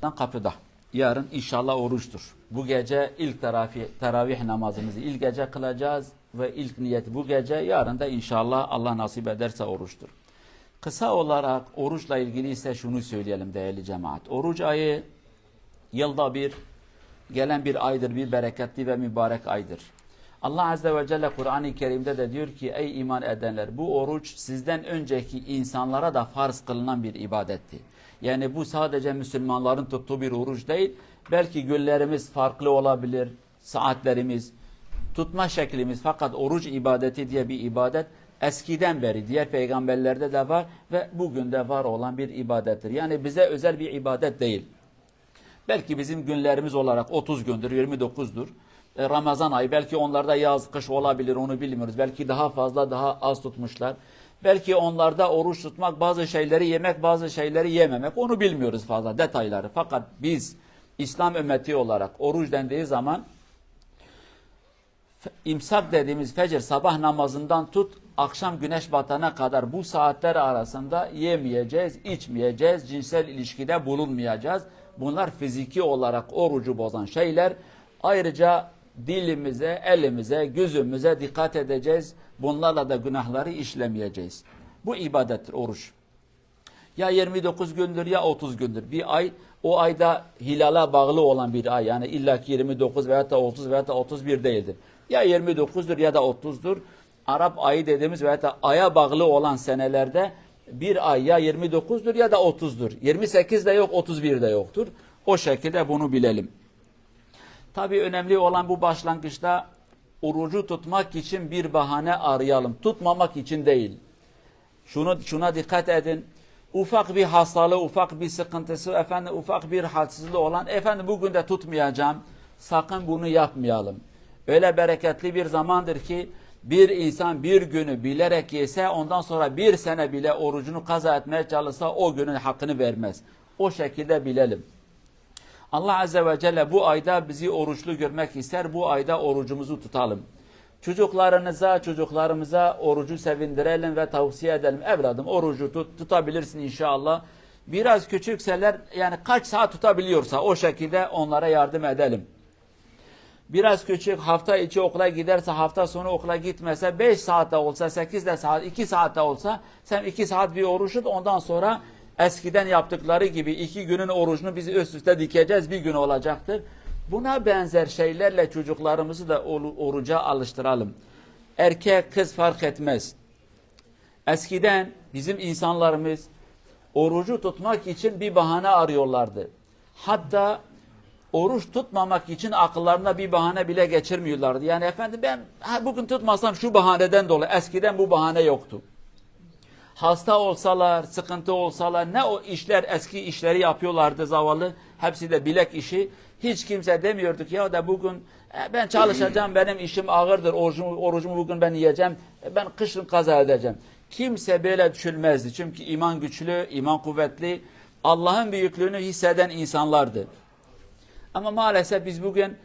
kapıda. Yarın inşallah oruçtur. Bu gece ilk teravih, teravih namazımızı ilk gece kılacağız ve ilk niyet bu gece. Yarın da inşallah Allah nasip ederse oruçtur. Kısa olarak oruçla ilgili ise şunu söyleyelim değerli cemaat. Oruç ayı yılda bir gelen bir aydır, bir bereketli ve mübarek aydır. Allah Azze ve Celle Kur'an-ı Kerim'de de diyor ki ey iman edenler bu oruç sizden önceki insanlara da farz kılınan bir ibadetti. Yani bu sadece Müslümanların tuttuğu bir oruç değil. Belki günlerimiz farklı olabilir, saatlerimiz, tutma şeklimiz fakat oruç ibadeti diye bir ibadet eskiden beri diğer peygamberlerde de var ve bugün de var olan bir ibadettir. Yani bize özel bir ibadet değil. Belki bizim günlerimiz olarak 30 gündür, 29'dur. E, Ramazan ayı belki onlarda yaz, kış olabilir onu bilmiyoruz. Belki daha fazla, daha az tutmuşlar. Belki onlarda oruç tutmak, bazı şeyleri yemek, bazı şeyleri yememek onu bilmiyoruz fazla detayları. Fakat biz İslam ümmeti olarak oruç dendiği zaman imsak dediğimiz fecir sabah namazından tut akşam güneş batana kadar bu saatler arasında yemeyeceğiz, içmeyeceğiz, cinsel ilişkide bulunmayacağız. Bunlar fiziki olarak orucu bozan şeyler. Ayrıca dilimize, elimize, gözümüze dikkat edeceğiz. Bunlarla da günahları işlemeyeceğiz. Bu ibadettir oruç. Ya 29 gündür ya 30 gündür. Bir ay o ayda hilala bağlı olan bir ay. Yani illaki 29 veya da 30 veya da 31 değildir. Ya 29'dur ya da 30'dur. Arap ayı dediğimiz veya da aya bağlı olan senelerde bir ay ya 29'dur ya da 30'dur. 28 de yok 31 de yoktur. O şekilde bunu bilelim. Tabii önemli olan bu başlangıçta orucu tutmak için bir bahane arayalım. Tutmamak için değil. Şunu şuna dikkat edin. Ufak bir hastalığı, ufak bir sıkıntısı, efendim ufak bir halsizliği olan, efendim bugün de tutmayacağım. Sakın bunu yapmayalım. Öyle bereketli bir zamandır ki bir insan bir günü bilerek yese ondan sonra bir sene bile orucunu kaza etmeye çalışsa o günün hakkını vermez. O şekilde bilelim. Allah Azze ve Celle bu ayda bizi oruçlu görmek ister. Bu ayda orucumuzu tutalım. Çocuklarınıza, çocuklarımıza orucu sevindirelim ve tavsiye edelim. Evladım orucu tut, tutabilirsin inşallah. Biraz küçükseler yani kaç saat tutabiliyorsa o şekilde onlara yardım edelim. Biraz küçük hafta içi okula giderse hafta sonu okula gitmese 5 saatte olsa 8 de saat 2 saatte olsa sen 2 saat bir oruç tut ondan sonra eskiden yaptıkları gibi iki günün orucunu biz üst üste dikeceğiz bir gün olacaktır. Buna benzer şeylerle çocuklarımızı da oru- oruca alıştıralım. Erkek kız fark etmez. Eskiden bizim insanlarımız orucu tutmak için bir bahane arıyorlardı. Hatta oruç tutmamak için akıllarına bir bahane bile geçirmiyorlardı. Yani efendim ben bugün tutmasam şu bahaneden dolayı eskiden bu bahane yoktu. Hasta olsalar, sıkıntı olsalar ne o işler eski işleri yapıyorlardı zavallı. Hepsi de bilek işi. Hiç kimse demiyordu ki ya da bugün e, ben çalışacağım benim işim ağırdır orucumu, orucumu bugün ben yiyeceğim e, ben kışın kaza edeceğim. Kimse böyle düşünmezdi. Çünkü iman güçlü, iman kuvvetli, Allah'ın büyüklüğünü hisseden insanlardı. Ama maalesef biz bugün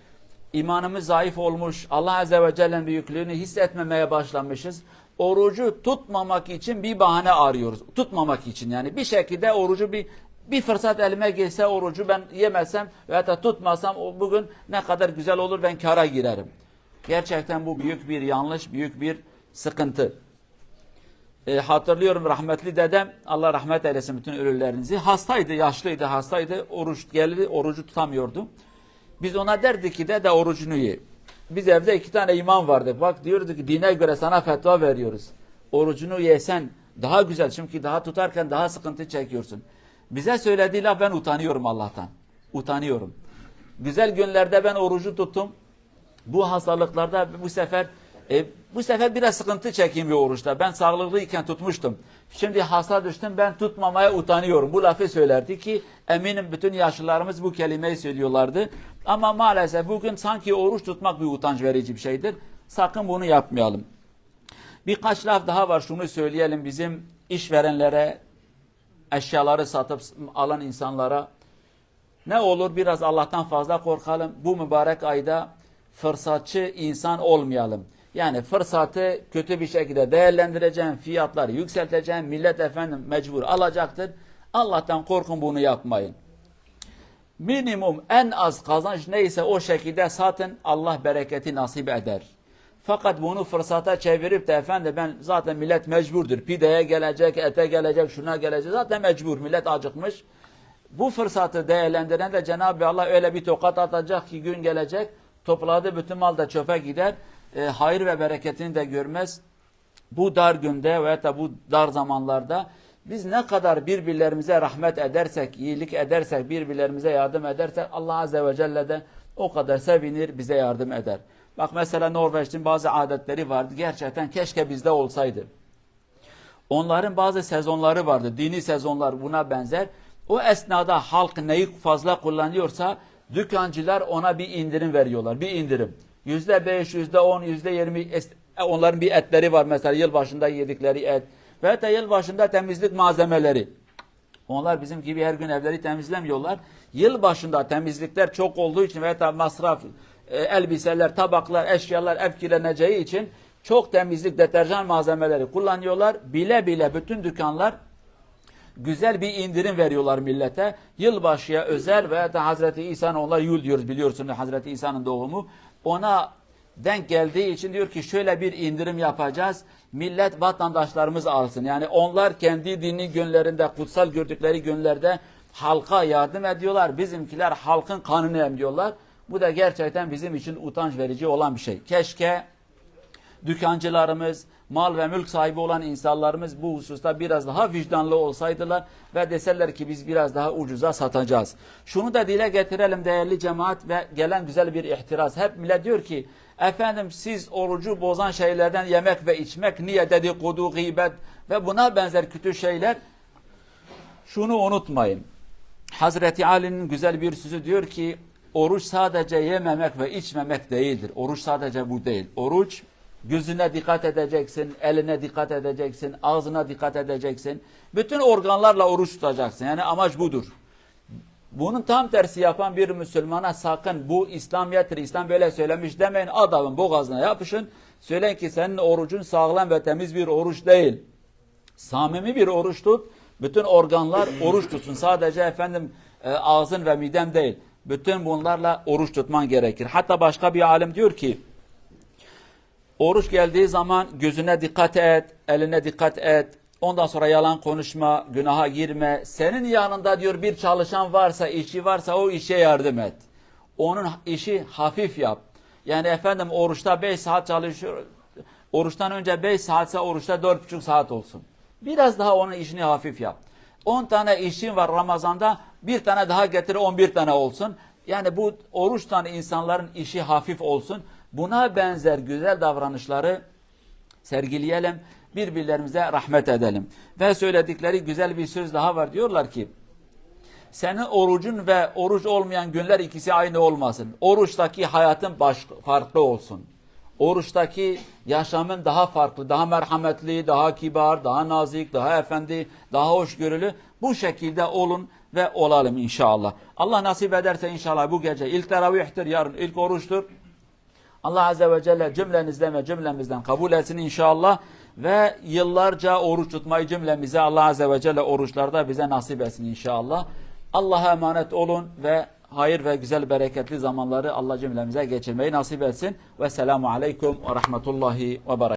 imanımız zayıf olmuş, Allah Azze ve Celle'nin büyüklüğünü hissetmemeye başlamışız. Orucu tutmamak için bir bahane arıyoruz. Tutmamak için yani bir şekilde orucu bir bir fırsat elime geçse orucu ben yemesem veya da tutmasam bugün ne kadar güzel olur ben kara girerim. Gerçekten bu büyük bir yanlış, büyük bir sıkıntı. E, hatırlıyorum rahmetli dedem, Allah rahmet eylesin bütün ölülerinizi. Hastaydı, yaşlıydı, hastaydı. Oruç geldi, orucu tutamıyordu. Biz ona derdik ki dede orucunu ye. Biz evde iki tane imam vardı. Bak diyordu ki dine göre sana fetva veriyoruz. Orucunu yesen daha güzel çünkü daha tutarken daha sıkıntı çekiyorsun. Bize söylediği laf ben utanıyorum Allah'tan. Utanıyorum. Güzel günlerde ben orucu tuttum. Bu hastalıklarda bu sefer e, bu sefer biraz sıkıntı çekeyim bir oruçta. Ben sağlıklıyken tutmuştum. Şimdi hasta düştüm ben tutmamaya utanıyorum. Bu lafı söylerdi ki eminim bütün yaşlılarımız bu kelimeyi söylüyorlardı. Ama maalesef bugün sanki oruç tutmak bir utanç verici bir şeydir. Sakın bunu yapmayalım. Birkaç laf daha var şunu söyleyelim bizim işverenlere, eşyaları satıp alan insanlara. Ne olur biraz Allah'tan fazla korkalım. Bu mübarek ayda fırsatçı insan olmayalım. Yani fırsatı kötü bir şekilde değerlendireceğim, fiyatları yükselteceğim, millet efendim mecbur alacaktır. Allah'tan korkun bunu yapmayın. Minimum en az kazanç neyse o şekilde satın Allah bereketi nasip eder. Fakat bunu fırsata çevirip de efendim ben zaten millet mecburdur. Pideye gelecek, ete gelecek, şuna gelecek. Zaten mecbur. Millet acıkmış. Bu fırsatı değerlendiren de Cenab-ı Allah öyle bir tokat atacak ki gün gelecek. Topladığı bütün mal da çöpe gider. E, hayır ve bereketini de görmez. Bu dar günde veya da bu dar zamanlarda biz ne kadar birbirlerimize rahmet edersek, iyilik edersek, birbirlerimize yardım edersek Allah Azze ve Celle de o kadar sevinir, bize yardım eder. Bak mesela Norveç'in bazı adetleri vardı. Gerçekten keşke bizde olsaydı. Onların bazı sezonları vardı. Dini sezonlar buna benzer. O esnada halk neyi fazla kullanıyorsa dükkancılar ona bir indirim veriyorlar. Bir indirim. Yüzde beş, yüzde on, yüzde yirmi es- onların bir etleri var mesela yılbaşında yedikleri et. Ve de yılbaşında temizlik malzemeleri. Onlar bizim gibi her gün evleri temizlemiyorlar. Yıl başında temizlikler çok olduğu için veya da masraf, e, elbiseler, tabaklar, eşyalar ev kirleneceği için çok temizlik, deterjan malzemeleri kullanıyorlar. Bile bile bütün dükkanlar güzel bir indirim veriyorlar millete. Yılbaşıya özel veya da Hazreti İsa'nın onlar yıl diyoruz biliyorsunuz Hazreti İsa'nın doğumu. Ona denk geldiği için diyor ki şöyle bir indirim yapacağız. Millet vatandaşlarımız alsın. Yani onlar kendi dini günlerinde, kutsal gördükleri günlerde halka yardım ediyorlar. Bizimkiler halkın kanını emliyorlar. Bu da gerçekten bizim için utanç verici olan bir şey. Keşke dükkancılarımız, mal ve mülk sahibi olan insanlarımız bu hususta biraz daha vicdanlı olsaydılar ve deseler ki biz biraz daha ucuza satacağız. Şunu da dile getirelim değerli cemaat ve gelen güzel bir ihtiras. Hep millet diyor ki efendim siz orucu bozan şeylerden yemek ve içmek niye dedikodu, gıybet ve buna benzer kötü şeyler şunu unutmayın. Hazreti Ali'nin güzel bir sözü diyor ki oruç sadece yememek ve içmemek değildir. Oruç sadece bu değil. Oruç gözüne dikkat edeceksin, eline dikkat edeceksin, ağzına dikkat edeceksin. Bütün organlarla oruç tutacaksın. Yani amaç budur. Bunun tam tersi yapan bir Müslümana sakın bu İslamiyettir, İslam böyle söylemiş demeyin. Adamın boğazına yapışın. Söyleyin ki senin orucun sağlam ve temiz bir oruç değil. Samimi bir oruç tut. Bütün organlar oruç tutsun. Sadece efendim e, ağzın ve midem değil. Bütün bunlarla oruç tutman gerekir. Hatta başka bir alim diyor ki oruç geldiği zaman gözüne dikkat et, eline dikkat et. Ondan sonra yalan konuşma, günaha girme. Senin yanında diyor bir çalışan varsa, işçi varsa o işe yardım et. Onun işi hafif yap. Yani efendim oruçta 5 saat çalışıyor. Oruçtan önce 5 saatse oruçta 4,5 saat olsun. Biraz daha onun işini hafif yap. 10 tane işin var Ramazan'da bir tane daha getir 11 tane olsun. Yani bu oruçtan insanların işi hafif olsun. Buna benzer güzel davranışları sergileyelim. Birbirlerimize rahmet edelim. Ve söyledikleri güzel bir söz daha var. Diyorlar ki senin orucun ve oruç olmayan günler ikisi aynı olmasın. Oruçtaki hayatın baş, farklı olsun. Oruçtaki yaşamın daha farklı, daha merhametli, daha kibar, daha nazik, daha efendi, daha hoşgörülü. Bu şekilde olun ve olalım inşallah. Allah nasip ederse inşallah bu gece ilk teravihtir, yarın ilk oruçtur. Allah Azze ve Celle cümlenizden ve cümlemizden kabul etsin inşallah. Ve yıllarca oruç tutmayı cümlemize Allah Azze ve Celle oruçlarda bize nasip etsin inşallah. Allah'a emanet olun ve hayır ve güzel bereketli zamanları Allah cümlemize geçirmeyi nasip etsin. Ve selamu aleyküm ve rahmetullahi ve berekatuhu.